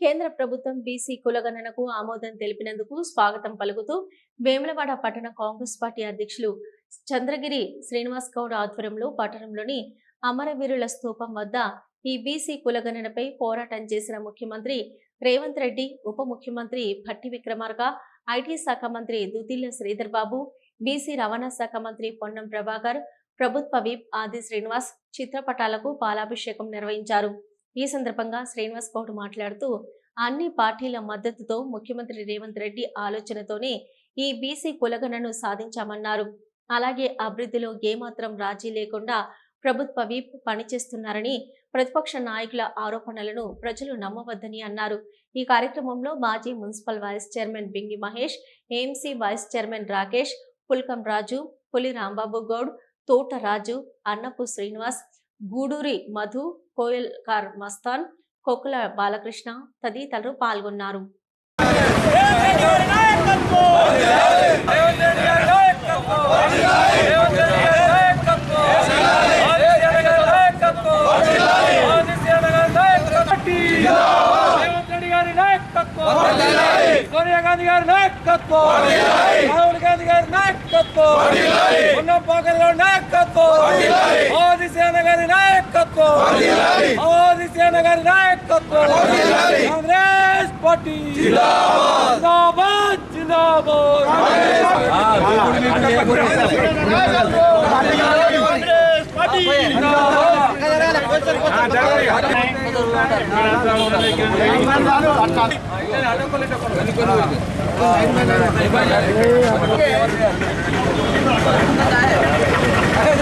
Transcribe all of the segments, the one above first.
కేంద్ర ప్రభుత్వం బీసీ కులగణనకు ఆమోదం తెలిపినందుకు స్వాగతం పలుకుతూ వేములవాడ పట్టణ కాంగ్రెస్ పార్టీ అధ్యక్షులు చంద్రగిరి శ్రీనివాస్ గౌడ్ ఆధ్వర్యంలో పట్టణంలోని అమరవీరుల స్థూపం వద్ద ఈ బీసీ కులగణనపై పోరాటం చేసిన ముఖ్యమంత్రి రేవంత్ రెడ్డి ఉప ముఖ్యమంత్రి భట్టి విక్రమార్క ఐటీ శాఖ మంత్రి దుతిల్ల శ్రీధర్ బాబు బీసీ రవాణా శాఖ మంత్రి పొన్నం ప్రభాకర్ ప్రభుత్వ విప్ ఆది శ్రీనివాస్ చిత్రపటాలకు పాలాభిషేకం నిర్వహించారు. ఈ సందర్భంగా శ్రీనివాస్ గౌడ్ మాట్లాడుతూ అన్ని పార్టీల మద్దతుతో ముఖ్యమంత్రి రేవంత్ రెడ్డి ఆలోచనతోనే ఈ బీసీ కులగణను సాధించామన్నారు. అలాగే అభివృద్ధిలో ఏమాత్రం రాజీ లేకుండా ప్రభుత్వ విప్ పనిచేస్తున్నారని ప్రతిపక్ష నాయకుల ఆరోపణలను ప్రజలు నమ్మవద్దని అన్నారు. ఈ కార్యక్రమంలో మాజీ municipal vice chairman Bingi Mahesh AMC vice chairman Rakesh Pulkam Raju Puli Rambabu Goud తోట రాజు అన్నపు శ్రీనివాస్ గూడూరి మధు కోయల్కార్ మస్తాన్ కొక్కుల బాలకృష్ణ తదితరులు పాల్గొన్నారు. సోనియా గాంధీ గారి నాయకత్వం. రాహుల్ గాంధీ గారి నాయకత్వం ఉన్నం పోకర్ గారి నాయకత్వం. నాయకత్వం. మోదీ సేన గారి నాయకత్వం. కాంగ్రెస్ పార్టీ. జిందాబాద్. జిందాబాద్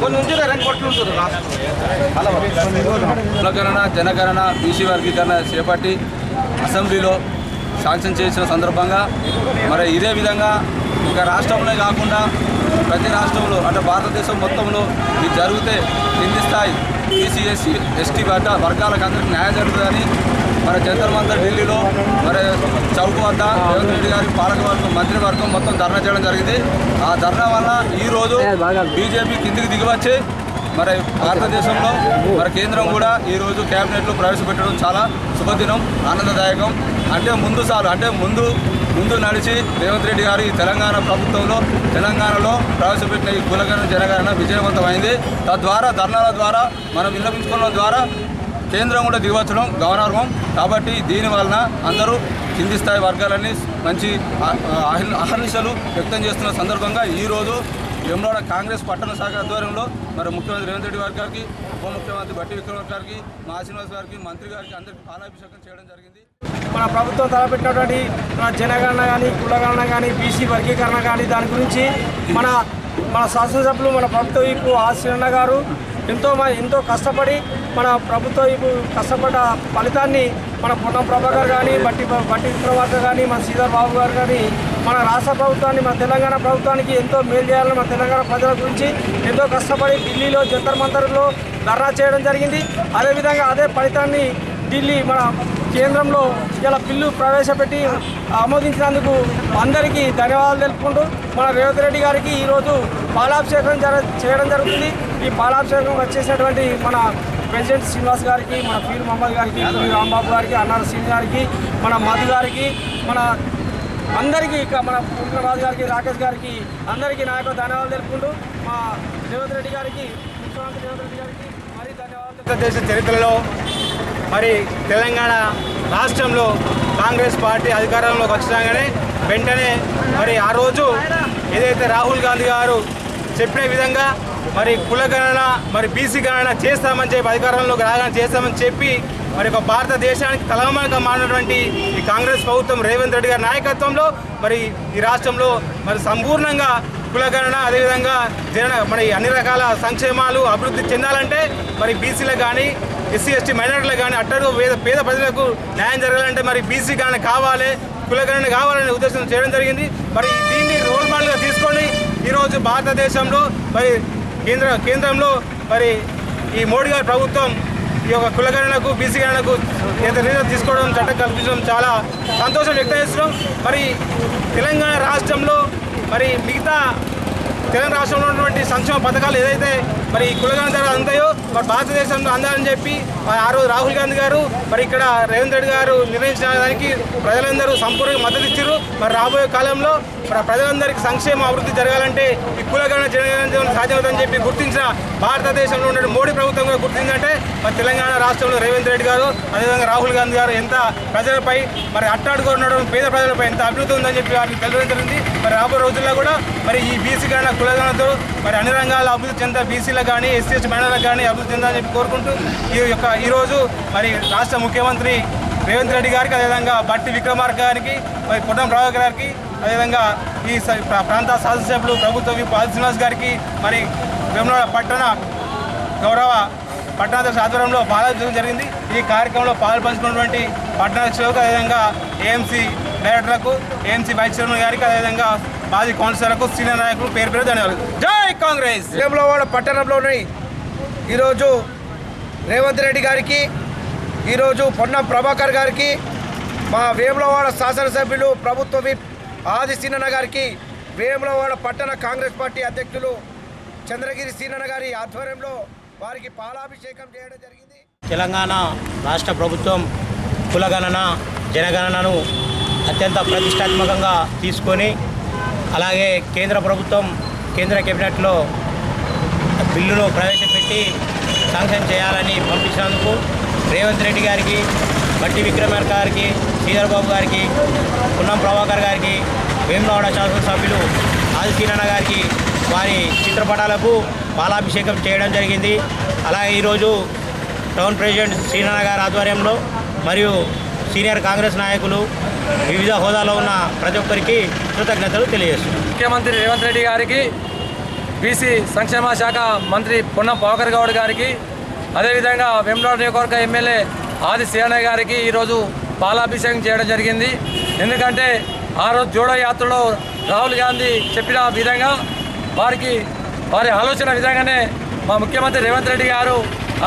కొన్ని రెండు కొట్లు కులగణన జనగణన బీసీ వర్గీకరణ చేపట్టి అసెంబ్లీలో శాంక్షన్ చేసిన సందర్భంగా మరి ఇదే విధంగా ఇంకా రాష్ట్రంలో కాకుండా ప్రతి రాష్ట్రంలో అంటే భారతదేశం మొత్తంలో ఇది జరిగితే కింది స్థాయి బీసీ ఎస్సీ ఎస్టీ వర్గ వర్గాలకు అందరికీ న్యాయం జరుగుతుందని మన జంతర్ మంతర్ ఢిల్లీలో మరి చౌక్ వద్ద రేవంత్ రెడ్డి గారి పాలకవర్గం మంత్రివర్గం మొత్తం ధర్నా చేయడం జరిగింది. ఆ ధర్నా వల్ల ఈరోజు బీజేపీ కిందికి దిగివచ్చి మరి భారతదేశంలో మరి కేంద్రం కూడా ఈరోజు క్యాబినెట్లో ప్రవేశపెట్టడం చాలా శుభదినం ఆనందదాయకం. అంటే ముందు సార్లు అంటే ముందు ముందు నడిచి రేవంత్ రెడ్డి గారు ఈ తెలంగాణ ప్రభుత్వంలో తెలంగాణలో ప్రవేశపెట్టిన ఈ కులగణ జనగణన విజయవంతమైంది. తద్వారా ధర్నాల ద్వారా మనం విన్నపించుకోవడం ద్వారా కేంద్రం కూడా దిగవచ్చడం గమనార్హం. కాబట్టి దీని వలన అందరూ కింది స్థాయి వర్గాలన్నీ మంచి అహర్నిశలు వ్యక్తం చేస్తున్న సందర్భంగా ఈరోజు వేములవాడ కాంగ్రెస్ పట్టణ శాఖ ఆధ్వర్యంలో మరి ముఖ్యమంత్రి రేవంత్ రెడ్డి వారి గారికి ఉప ముఖ్యమంత్రి బట్టి విక్రమార్ గారికి మా శ్రీనివాస్ గారికి మంత్రి గారికి అందరికీ పాలాభిషేకం చేయడం జరిగింది. మన ప్రభుత్వం తలపెట్టినటువంటి మన జనగణన కానీ కులగణన కానీ బీసీ వర్గీకరణ కానీ దాని గురించి మన మన శాసనసభ్యులు మన ప్రభుత్వ వైపు ఆశ్రణ గారు ఎంతో మ- ఎంతో కష్టపడి మన ప్రభుత్వ వైపు కష్టపడ్డ ఫలితాన్ని మన పొన్నం ప్రభాకర్ కానీ బట్టి బట్టి విక్రమార్క కానీ మన శ్రీధర్ బాబు గారు కానీ మన రాష్ట్ర ప్రభుత్వాన్ని మన తెలంగాణ ప్రభుత్వానికి ఎంతో మేలు చేయాలని మన తెలంగాణ ప్రజల గురించి ఎంతో కష్టపడి ఢిల్లీలో జంతర్ మంతర్లో ధర్నా చేయడం జరిగింది. అదేవిధంగా అదే ఫలితాన్ని ఢిల్లీ మన కేంద్రంలో ఇలా బిల్లు ప్రవేశపెట్టి ఆమోదించినందుకు అందరికీ ధన్యవాదాలు తెలుపుకుంటూ మన రేవంత్ రెడ్డి గారికి ఈరోజు పాలాభిషేకం జర చేయడం జరుగుతుంది. ఈ పాలాభిషేకం వచ్చేసినటువంటి మన ప్రెసిడెంట్ శ్రీనివాస్ గారికి మన పీర్ మహమ్మద్ గారికి రాంబాబు గారికి అన్నార సింగ్ గారికి మన మధు గారికి మన అందరికీ ఇక మన పుల్కరాజు గారికి రాకేష్ గారికి అందరికీ నా యొక్క ధన్యవాదాలు తెలుపుకుంటూ మా రేవంత్ రెడ్డి గారికి ముఖ్యమంత్రి రేవంత్ రెడ్డి గారికి మరీ ధన్యవాదాలు. భారతదేశ చరిత్రలో మరి తెలంగాణ రాష్ట్రంలో కాంగ్రెస్ పార్టీ అధికారంలోకి వచ్చినాగానే వెంటనే మరి ఆ రోజు ఏదైతే రాహుల్ గాంధీ గారు చెప్పిన విధంగా మరి కుల గణన మరి బీసీ గణన చేస్తామని చెప్పి అధికారంలోకి రాగానే చేస్తామని చెప్పి మరి ఒక భారతదేశానికి తలమానిగా మారినటువంటి ఈ కాంగ్రెస్ ప్రభుత్వం రేవంత్ రెడ్డి గారి నాయకత్వంలో మరి ఈ రాష్ట్రంలో మరి సంపూర్ణంగా కులగణన అదేవిధంగా జన మరి అన్ని రకాల సంక్షేమాలు అభివృద్ధి చెందాలంటే మరి బీసీలకు కానీ ఎస్సీ ఎస్టీ మైనార్టీలకు కానీ అట్టడుగు పేద పేద ప్రజలకు న్యాయం జరగాలంటే మరి బీసీ కానీ కావాలి కులగణన కావాలనే ఉద్దేశం చేయడం జరిగింది. మరి దీన్ని రోల్ మోడల్గా తీసుకొని ఈరోజు భారతదేశంలో మరి కేంద్ర కేంద్రంలో మరి ఈ మోడీ గారి ప్రభుత్వం ఈ యొక్క కులగణలకు బీసీ గణనకు ఎంత తీసుకోవడం చట్టం కల్పించడం చాలా సంతోషం వ్యక్తం చేస్తున్నాం. మరి తెలంగాణ రాష్ట్రంలో మరి మిగతా తెలంగాణ రాష్ట్రంలో ఉన్నటువంటి సంక్షేమ పథకాలు ఏదైతే మరి ఈ కులగణ ధర అందాయో మరి భారతదేశంలో అందాలని చెప్పి ఆ రోజు రాహుల్ గాంధీ గారు మరి ఇక్కడ రేవంత్ రెడ్డి గారు నిర్ణయించిన దానికి ప్రజలందరూ సంపూర్ణంగా మద్దతు ఇచ్చారు. మరి రాబోయే కాలంలో మరి ప్రజలందరికీ సంక్షేమ అభివృద్ధి జరగాలంటే ఈ కులగణ జనగణన సాధ్యమవుతుందని చెప్పి గుర్తించిన భారతదేశంలో ఉన్న మోడీ ప్రభుత్వం కూడా గుర్తిందంటే మరి తెలంగాణ రాష్ట్రంలో రేవంత్ రెడ్డి గారు అదేవిధంగా రాహుల్ గాంధీ గారు ఎంత ప్రజలపై మరి అట్టాడుగా ఉండడం పేద ప్రజలపై ఎంత అభివృద్ధి ఉందని చెప్పి వారికి తెలియడం జరిగింది. మరి రాబో రోజుల్లో కూడా మరి ఈ బీసీ గణ కులగణతో మరి అన్ని రంగాల అభివృద్ధి చెందా బీసీలకు కానీ ఎస్సీ ఎస్టీ కానీ అభివృద్ధి చెందాలని చెప్పి కోరుకుంటూ ఈ యొక్క ఈరోజు మరి రాష్ట్ర ముఖ్యమంత్రి రేవంత్ రెడ్డి గారికి అదేవిధంగా బట్టి విక్రమార్క గారికి మరి పొన్నం రావు గారికి అదేవిధంగా ఈ ప్రాంత ప్రా- ప్రాంత శాసనసభ్యులు ప్రభుత్వ విప్ ఆది శ్రీనివాస్ గారికి మరి వేములవాడ పట్టణ గౌరవ పట్టణాధ్యక్ష ఆధ్వర్యంలో పాల్గొనడం జరిగింది. ఈ కార్యక్రమంలో పాలు పంచుకున్నటువంటి పట్టణాధ్యక్షులకు అదేవిధంగా ఏఎంసీ డైరెక్టర్లకు ఏఎంసీ వైస్ చైర్మన్ గారికి అదేవిధంగా మాజీ కౌన్సిలర్లకు సీనియర్ నాయకులు పేరు పేరు ధన్యవాదాలు. జై కాంగ్రెస్! వేములవాడ పట్టణంలోని ఈరోజు రేవంత్ రెడ్డి గారికి ఈరోజు పొన్నం ప్రభాకర్ గారికి మా వేములవాడ శాసనసభ్యులు ప్రభుత్వ విప్ ఆది సీనన్న గారికి వేములవాడ పట్టణ కాంగ్రెస్ పార్టీ అధ్యక్షులు చంద్రగిరి సీనన్న గారి ఆధ్వర్యంలో వారికి పాలాభిషేకం చేయడం జరిగింది. తెలంగాణ రాష్ట్ర ప్రభుత్వం కులగణన జనగణనను అత్యంత ప్రతిష్టాత్మకంగా తీసుకొని అలాగే కేంద్ర ప్రభుత్వం కేంద్ర కేబినెట్లో బిల్లును ప్రవేశపెట్టి శాంక్షన్ చేయాలని పంపించినందుకు రేవంత్ రెడ్డి గారికి బట్టి విక్రమార్ గారికి శ్రీధర్ బాబు గారికి పున్నం ప్రభాకర్ గారికి వేములవాడ శాసనసభ్యులు ఆదిశీనన్న గారికి వారి చిత్రపటాలకు బాలాభిషేకం చేయడం జరిగింది. అలాగే ఈరోజు టౌన్ ప్రెసిడెంట్ శ్రీనారాయణ గారి ఆధ్వర్యంలో మరియు సీనియర్ కాంగ్రెస్ నాయకులు వివిధ హోదాలో ఉన్న ప్రతి ఒక్కరికి కృతజ్ఞతలు తెలియజేస్తున్నాను ముఖ్యమంత్రి రేవంత్ రెడ్డి గారికి బీసీ సంక్షేమ శాఖ మంత్రి పొన్నం పవకర్ గౌడ్ గారికి అదేవిధంగా వెమ్లాడ నియోజకవర్గ ఎమ్మెల్యే ఆది శ్రీనయ్య గారికి ఈరోజు పాలాభిషేకం చేయడం జరిగింది. ఎందుకంటే ఆ రోజు జోడో యాత్రలో రాహుల్ గాంధీ చెప్పిన విధంగా వారికి వారి ఆలోచన విధంగానే మా ముఖ్యమంత్రి రేవంత్ రెడ్డి గారు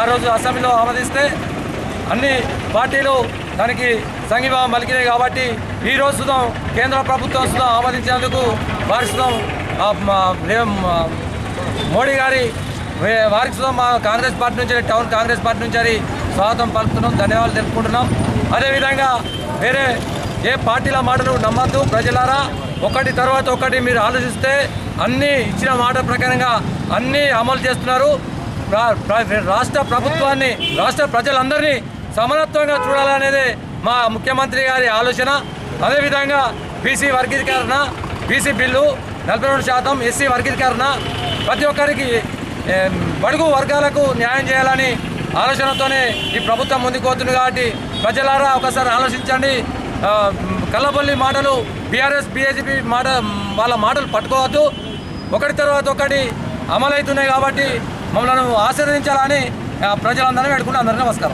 ఆ రోజు అసెంబ్లీలో ఆమోదిస్తే అన్ని పార్టీలు దానికి సంఘీభావం పలికినాయి కాబట్టి ఈ రోజు సుధం కేంద్ర ప్రభుత్వం సుధం ఆమోదించేందుకు వారి సుధం మోడీ గారి వారికి సుధం మా కాంగ్రెస్ పార్టీ నుంచి టౌన్ కాంగ్రెస్ పార్టీ నుంచి స్వాగతం పలుకుతున్నాం ధన్యవాదాలు తెలుపుకుంటున్నాం. అదేవిధంగా వేరే ఏ పార్టీల మాటలు నమ్మద్దు ప్రజలారా. ఒకటి తర్వాత ఒకటి మీరు ఆలోచిస్తే అన్నీ ఇచ్చిన మాట ప్రకారంగా అన్నీ అమలు చేస్తున్నారు. రాష్ట్ర ప్రభుత్వాన్ని రాష్ట్ర ప్రజలందరినీ సమానత్వంగా చూడాలనేది మా ముఖ్యమంత్రి గారి ఆలోచన. అదేవిధంగా బీసీ వర్గీకరణ బీసీ బిల్లు నలభై రెండు శాతం ఎస్సీ వర్గీకరణ ప్రతి ఒక్కరికి బడుగు వర్గాలకు న్యాయం చేయాలని ఆలోచనతోనే ఈ ప్రభుత్వం ముందుకు పోతుంది కాబట్టి ప్రజలారా ఒకసారి ఆలోచించండి. ఆ, కల్లబొల్లి మాటలు బీఆర్ఎస్ బీజేపీ మాట వాళ్ళ మాటలు పట్టుకోవద్దు. ఒకటి తర్వాత ఒకటి అమలవుతున్నాయి కాబట్టి మమ్మల్ని ఆశీర్వదించాలని ప్రజలందరినీ పెట్టుకుంటే అందరికీ నమస్కారం.